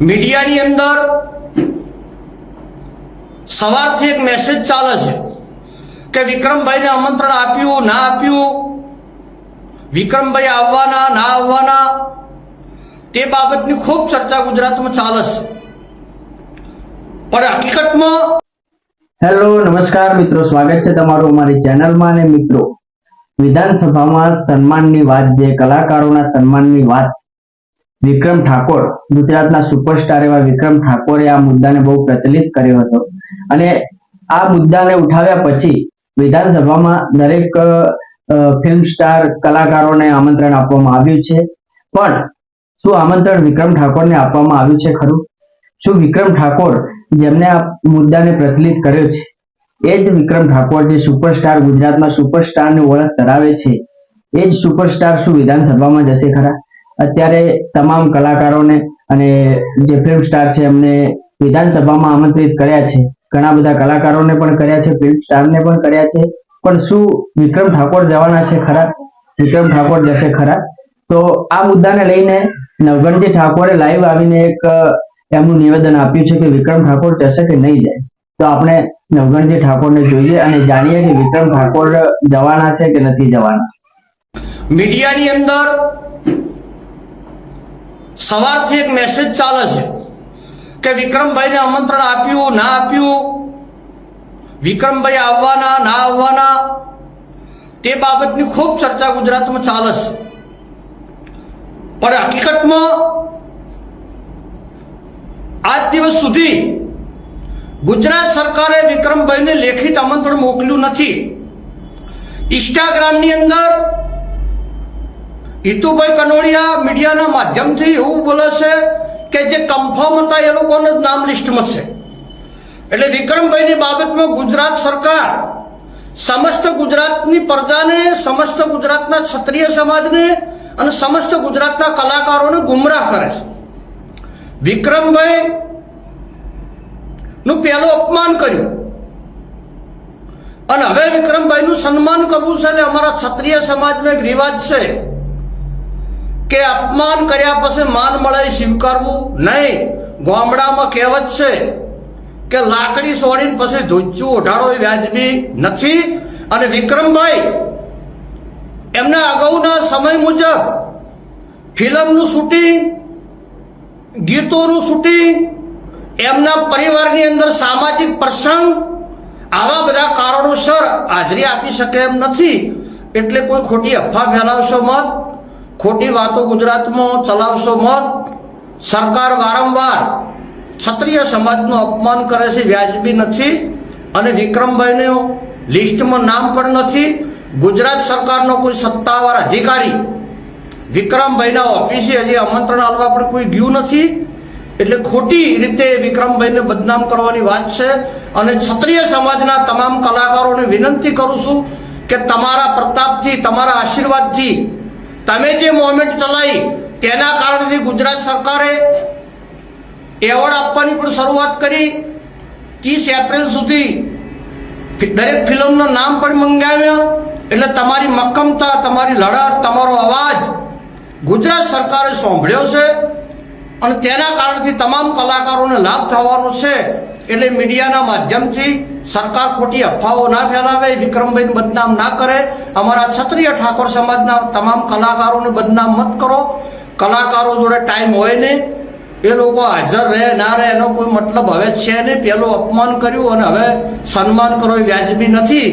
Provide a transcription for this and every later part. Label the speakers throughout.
Speaker 1: મીડિયાની અંદર સવારથી એક મેસેજ ચાલે છે કે વિક્રમભાઈને આમંત્રણ આપ્યું, ના આપ્યું? વિક્રમભાઈ આવવાના, ના આવવાના? તે બાબતની ખૂબ ચર્ચા ગુજરાતમાં ચાલે છે. પણ હકીકતમાં
Speaker 2: હેલો, નમસ્કાર મિત્રો, સ્વાગત છે તમારું અમારી ચેનલમાં અને મિત્રો, વિધાનસભામાં સન્માનની વાત જે કલાકારોના સન્માનની વાત વિક્રમ ઠાકોર, ગુજરાતના સુપરસ્ટાર એવા વિક્રમ ઠાકોરે આ મુદ્દાને બહુ પ્રચલિત કર્યો હતો. અને આ મુદ્દાને ઉઠાવ્યા પછી વિધાનસભામાં દરેક ફિલ્મ સ્ટાર કલાકારોને આમંત્રણ આપવામાં આવ્યું છે. પણ શું આમંત્રણ વિક્રમ ઠાકોરને આપવામાં આવ્યું છે ખરું? શું વિક્રમ ઠાકોર જેમને આ મુદ્દાને પ્રચલિત કર્યો છે, એ જ વિક્રમ ઠાકોર જે સુપરસ્ટાર ગુજરાતમાં સુપરસ્ટારની ઓળખ ધરાવે છે, એ જ સુપરસ્ટાર શું વિધાનસભામાં જશે ખરા? અત્યારે તમામ કલાકારોને અને જે ફિલ્મ સ્ટાર છે એમને વિધાનસભામાં આમંત્રિત કર્યા છે. ઘણા બધા કલાકારોને પણ કર્યા છે ફિલ્મ સ્ટારને પણ કર્યા છે. પણ શું વિક્રમ ઠાકોર જવાના છે ખરા? વિક્રમ ઠાકોર જશે ખરા? તો આ મુદ્દાને લઈને નવગણજી ઠાકોરે લાઈવ આવીને એક એમનું નિવેદન આપ્યું છે કે વિક્રમ ઠાકોર જશે કે નહીં જાય. તો આપણે નવગણજી ઠાકોરને જોઈએ અને જાણીએ કે વિક્રમ ઠાકોર જવાના છે કે નથી જવાના.
Speaker 1: મીડિયાની અંદર સવારથી એક મેસેજ ચાલે છે કે વિક્રમભાઈને આમંત્રણ આપ્યું, ના આપ્યું? વિક્રમભાઈ આવવાના, ના આવવાના? તે બાબતની ખૂબ ચર્ચા ગુજરાતમાં ચાલે છે. પણ હકીકતમાં આજ દિવસ સુધી ગુજરાત સરકારે વિક્રમભાઈને લેખિત આમંત્રણ મોકલ્યું નથી. ઇન્સ્ટાગ્રામની અંદર હિતુભાઈ કનોડિયા મીડિયાના માધ્યમથી એવું બોલે છે કે જે કન્ફર્મ હતા એ લોકોને જ નામ લિસ્ટમાં છે એટલે વિક્રમભાઈની બાબતમાં ગુજરાત સરકાર સમસ્ત ગુજરાતની પ્રજાને, સમસ્ત ગુજરાતના ક્ષત્રિય સમાજને અને સમસ્ત ગુજરાતના કલાકારોને ગુમરાહ કરે છે. વિક્રમભાઈ નું પહેલું અપમાન કર્યું. અને હવે વિક્રમભાઈનું સન્માન કરવું છે એટલે અમારા ક્ષત્રિય સમાજનો એક રિવાજ છે. કે અપમાન કર્યા પછી માન મળે સ્વીકારવું? નહીં. ગામડામાં કહેવત છે કે લાકડી સોડીને પછી ધોચ્યું ઓઢાડો એ વ્યાજબી નથી. અને વિક્રમભાઈ, એમના અગાઉના સમય મુજબ ફિલ્મનું શૂટિંગ, ગીતોનું શૂટિંગ, એમના પરિવારની અંદર સામાજિક પ્રસંગ, આવા બધા કારણોસર હાજરી આપી શકે એમ નથી. એટલે કોઈ ખોટી અફવા ફેલાવશો મત. ખોટી વાતો ગુજરાતમાં ચલાવશો મત, સરકાર વારંવાર ક્ષત્રિય સમાજનું અપમાન કરે છે, વ્યાજબી નથી અને વિક્રમભાઈનું લિસ્ટમાં નામ પણ નથી. ગુજરાત સરકારનો કોઈ સત્તાવાર અધિકારી વિક્રમભાઈના ઓફિસે હજી આમંત્રણ આપવા પણ કોઈ ગયું નથી. એટલે ખોટી રીતે વિક્રમભાઈને બદનામ કરવાની વાત છે અને ક્ષત્રિય સમાજના તમામ કલાકારોને વિનંતી કરું છું કે તમારા પ્રતાપથી, તમારા આશીર્વાદથી તમે જે મોમેન્ટ ચલાવી, તેના કારણથી ગુજરાત સરકારે એવોર્ડ આપવાની પણ શરૂઆત કરી. ત્રીસ એપ્રિલ સુધી દરેક ફિલ્મનું નામ પણ મંગાવ્યા. એટલે તમારી મક્કમતા, તમારી લડત, તમારો અવાજ ગુજરાત સરકારે સાંભળ્યો છે. અને તેના કારણથી તમામ કલાકારોને લાભ થવાનો છે. એટલે મીડિયાના માધ્યમથી સરકાર ખોટી અફવાઓ ના ફેલાવે વિક્રમભાઈને બદનામ ના કરે, અમારા ક્ષત્રિય ઠાકોર સમાજના તમામ કલાકારોને બદનામ મત કરો. કલાકારો જોડે ટાઈમ હોય નહીં. એ લોકો હાજર રહે, ના રહે, એનો કોઈ મતલબ હવે છે નહીં. પેલું અપમાન કર્યું અને હવે સન્માન કરો એ વ્યાજબી નથી.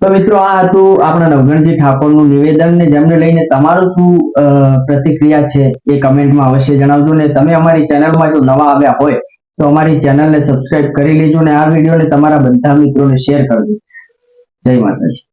Speaker 2: તો મિત્રો, આ હતું આપણા નવગણજી ઠાકોરનું નિવેદન ને જેમને લઈને તમારું શું પ્રતિક્રિયા છે એ કમેન્ટમાં અવશ્ય જણાવજો ને તમે અમારી ચેનલમાં જો નવા આવ્યા હોય તો અમારી ચેનલને સબસ્ક્રાઇબ કરી લેજો અને આ વિડીયોને તમારા બધા મિત્રોને શેર કરજો. જય માતાજી.